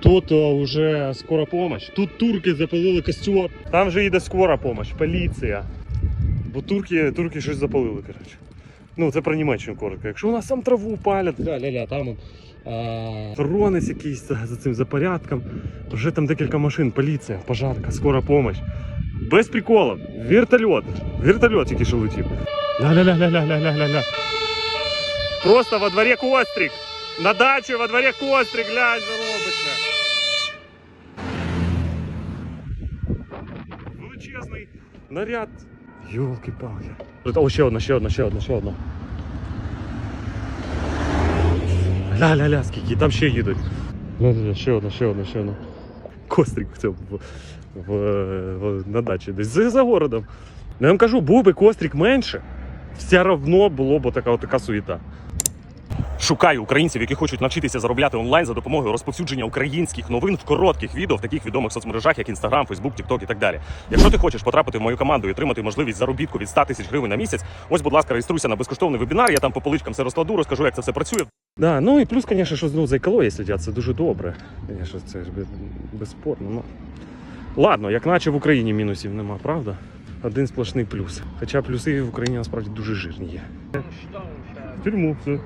Тут о, вже скора помощь. Тут турки запалили костер. Там вже їде скора помощь, поліція. Бо турки, турки щось запалили, коротше. Ну, це про Німеччину коротко. Якщо у нас там траву палять, ля-ля-ля, там а, охоронець якийсь за, за цим за порядком. Вже там декілька машин, поліція, пожарка, скора помощь. Без приколів. Вертольот. Вертольот тільки що летів. Ля-ля-ля-ля-ля-ля-ля-ля. Просто во дворі кострик. На дачі во дворі кострик, глянь, що робиться. Величезний наряд. Йолки-палки. О, ще одна, ще одна, ще одна, ще одна. Ля-ля-ля, скільки, там ще їдуть. Ля-ля-ля, ще одна, ще одна, ще одна. Кострик в цьому в, в, в, на дачі, десь за, за городом. Ну, я вам кажу, був би кострик менше, все одно було б така, така суєта. Шукаю українців, які хочуть навчитися заробляти онлайн за допомогою розповсюдження українських новин в коротких відео в таких відомих соцмережах, як Instagram, Facebook, TikTok і так далі. Якщо ти хочеш потрапити в мою команду і отримати можливість заробітку від 100 тисяч гривень на місяць, ось, будь ласка, реєструйся на безкоштовний вебінар. Я там по поличкам все розкладу, розкажу, як це все працює. Да, ну і плюс, звісно, що ну, за екологією слідять, це дуже добре. Звісно, це ж безспорно. Ну. Ладно, як наче в Україні мінусів нема, правда? Один сплошний плюс. Хоча плюси в Україні насправді дуже жирні є. В тюрму, все.